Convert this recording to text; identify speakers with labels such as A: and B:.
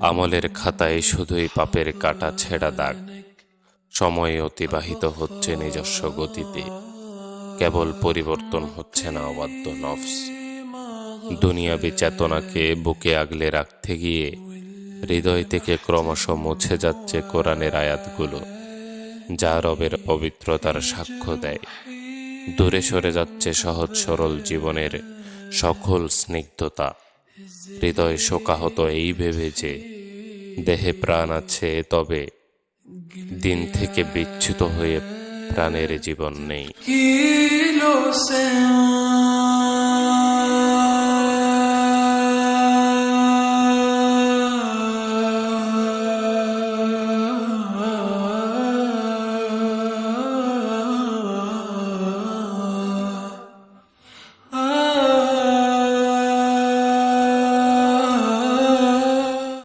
A: আমলের খাতায় শুধুই পাপের কাটা ছেঁড়া দাগ। সময় অতিবাহিত হচ্ছে নিজস্ব গতিতে। কেবল পরিবর্তন হচ্ছে না অবাধ্য নফস। দুনিয়াবি চেতনাকে বুকে আগলে রাখতে গিয়ে হৃদয় থেকে ক্রমশ মুছে যাচ্ছে কোরআনের আয়াতগুলো, যা রবের পবিত্রতার সাক্ষ্য দেয়। দূরে সরে যাচ্ছে সহজ সরল জীবনের সকল স্নিগ্ধতা। হৃদয় শোকাহত এই ভেবে যে দেহে প্রাণ আছে, তবে দিন থেকে বিচ্যুত হয়ে প্রাণের জীবন নেই।